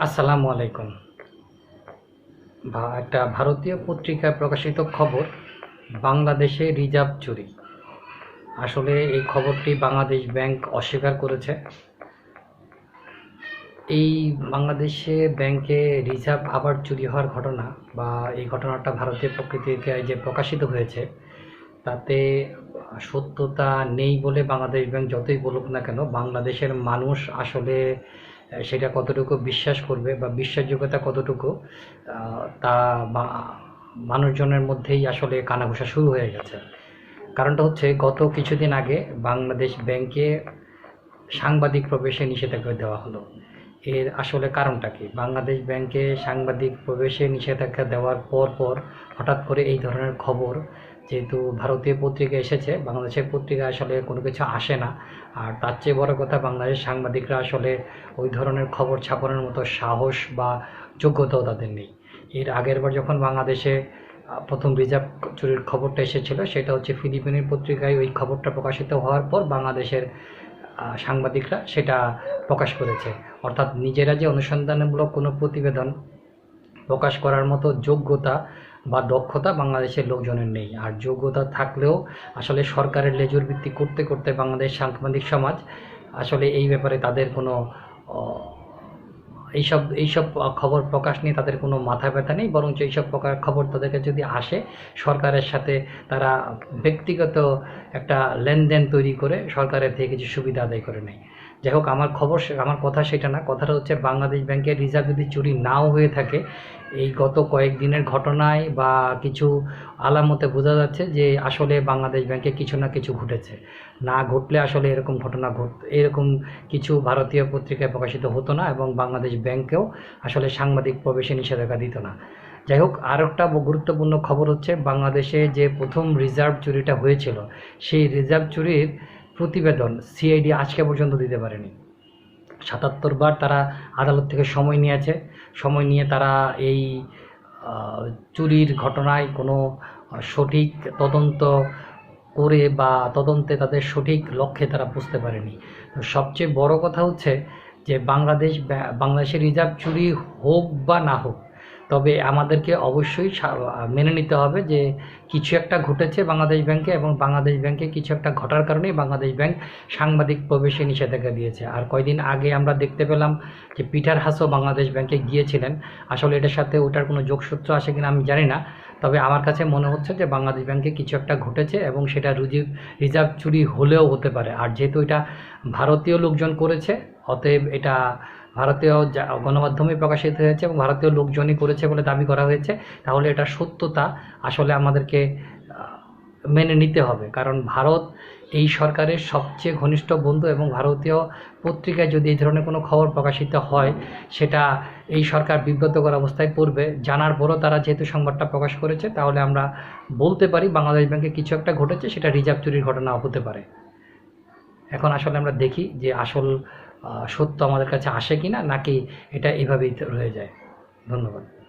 আসসালামু আলাইকুম। একটা ভারতীয় পত্রিকায় প্রকাশিত খবর, বাংলাদেশে রিজার্ভ চুরি। আসলে এই খবরটি বাংলাদেশ ব্যাংক অস্বীকার করেছে। এই বাংলাদেশে ব্যাংকে রিজার্ভ আবার চুরি হওয়ার ঘটনা বা এই ঘটনাটা ভারতীয় পত্রিকায় যে প্রকাশিত হয়েছে, তাতে সত্যতা নেই বলে বাংলাদেশ ব্যাংক যতই বলুক না কেন, বাংলাদেশের মানুষ আসলে সেটা কতটুকু বিশ্বাস করবে বা বিশ্বাসযোগ্যতা কতটুকু তা মানুষজনের মধ্যেই আসলে কানাঘুষা শুরু হয়ে গেছে। কারণটা হচ্ছে গত কিছুদিন আগে বাংলাদেশ ব্যাংকে সাংবাদিক প্রবেশে নিষেধাজ্ঞা দেওয়া হলো। এর আসলে কারণটা কি? বাংলাদেশ ব্যাংকে সাংবাদিক প্রবেশে নিষেধাজ্ঞা দেওয়ার পর পর হঠাৎ করে এই ধরনের খবর যেহেতু ভারতীয় পত্রিকা এসেছে, বাংলাদেশের পত্রিকা আসলে কোনো কিছু আসে না। আর তার চেয়ে বড় কথা বাংলাদেশের সাংবাদিকরা আসলে ওই ধরনের খবর ছাপানোর মতো সাহস বা যোগ্যতাও তাদের নেই। এর আগের বার যখন বাংলাদেশে প্রথম রিজার্ভ চুরির খবরটা এসেছিল, সেটা হচ্ছে ফিলিপিনের পত্রিকায় ওই খবরটা প্রকাশিত হওয়ার পর বাংলাদেশের সাংবাদিকরা সেটা প্রকাশ করেছে। অর্থাৎ নিজেরা যে অনুসন্ধানমূলক কোনো প্রতিবেদন প্রকাশ করার মতো যোগ্যতা বা দক্ষতা বাংলাদেশের লোকজনের নেই। আর যোগ্যতা থাকলেও আসলে সরকারের লেজুর ভিত্তি করতে করতে বাংলাদেশ সাংবাদিক সমাজ আসলে এই ব্যাপারে তাদের কোনো এইসব এইসব খবর প্রকাশ নিয়ে তাদের কোনো মাথা ব্যথা নেই। বরঞ্চ এইসব প্রকার খবর তাদেরকে যদি আসে, সরকারের সাথে তারা ব্যক্তিগত একটা লেনদেন তৈরি করে সরকারের থেকে কিছু সুবিধা আদায় করে নেয়। যাই হোক, আমার খবর, আমার কথা সেটা না। কথাটা হচ্ছে বাংলাদেশ ব্যাংকের রিজার্ভ যদি চুরি নাও হয়ে থাকে এই গত কয়েকদিনের ঘটনায় বা কিছু আলামতে বোঝা যাচ্ছে যে আসলে বাংলাদেশ ব্যাংকে কিছু না কিছু ঘটেছে। না ঘটলে আসলে এরকম ঘটনা ঘট, এরকম কিছু ভারতীয় পত্রিকায় প্রকাশিত হতো না এবং বাংলাদেশ ব্যাংকেও আসলে সাংবাদিক প্রবেশে নিষেধাজ্ঞা দিত না। যাই হোক আর একটা গুরুত্বপূর্ণ খবর হচ্ছে বাংলাদেশে যে প্রথম রিজার্ভ চুরিটা হয়েছিল, সেই রিজার্ভ চুরির প্রতিবেদন সিআইডি আজকে পর্যন্ত দিতে পারেনি। সাতাত্তর বার তারা আদালত থেকে সময় নিয়েছে। সময় নিয়ে তারা এই চুরির ঘটনায় কোনো সঠিক তদন্ত করে বা তদন্তে তাদের সঠিক লক্ষ্যে তারা বুঝতে পারেনি। সবচেয়ে বড় কথা হচ্ছে যে বাংলাদেশ বাংলাদেশের রিজার্ভ চুরি হোক বা না হোক তবে আমাদেরকে অবশ্যই মেনে নিতে হবে যে কিছু একটা ঘটেছে বাংলাদেশ ব্যাংকে এবং বাংলাদেশ ব্যাংকে কিছু একটা ঘটার কারণেই বাংলাদেশ ব্যাংক সাংবাদিক প্রবেশে নিষেধাজ্ঞা দিয়েছে। আর কয়দিন আগে আমরা দেখতে পেলাম যে পিটার হাসও বাংলাদেশ ব্যাংকে গিয়েছিলেন। আসলে এটার সাথে ওটার কোনো যোগসূত্র আসে কিনা আমি জানি না। তবে আমার কাছে মনে হচ্ছে যে বাংলাদেশ ব্যাংকে কিছু একটা ঘটেছে এবং সেটা রিজার্ভ রিজার্ভ চুরি হলেও হতে পারে। আর যেহেতু এটা ভারতীয় লোকজন করেছে, অতএব এটা ভারতীয় গণমাধ্যমে প্রকাশিত হয়েছে এবং ভারতীয় লোকজনই করেছে বলে দাবি করা হয়েছে, তাহলে এটা সত্যতা আসলে আমাদেরকে মেনে নিতে হবে। কারণ ভারত এই সরকারের সবচেয়ে ঘনিষ্ঠ বন্ধু এবং ভারতীয় পত্রিকায় যদি এই ধরনের কোনো খবর প্রকাশিত হয়, সেটা এই সরকার বিব্রতকর অবস্থায় পড়বে। জানার পরও তারা যেহেতু সংবাদটা প্রকাশ করেছে, তাহলে আমরা বলতে পারি বাংলাদেশ ব্যাংকে কিছু একটা ঘটেছে, সেটা রিজার্ভ চুরির ঘটনা হতে পারে। এখন আসলে আমরা দেখি যে আসল সত্য আমাদের কাছে আসে কি না নাকি এটা এভাবেই রয়ে যায়? ধন্যবাদ।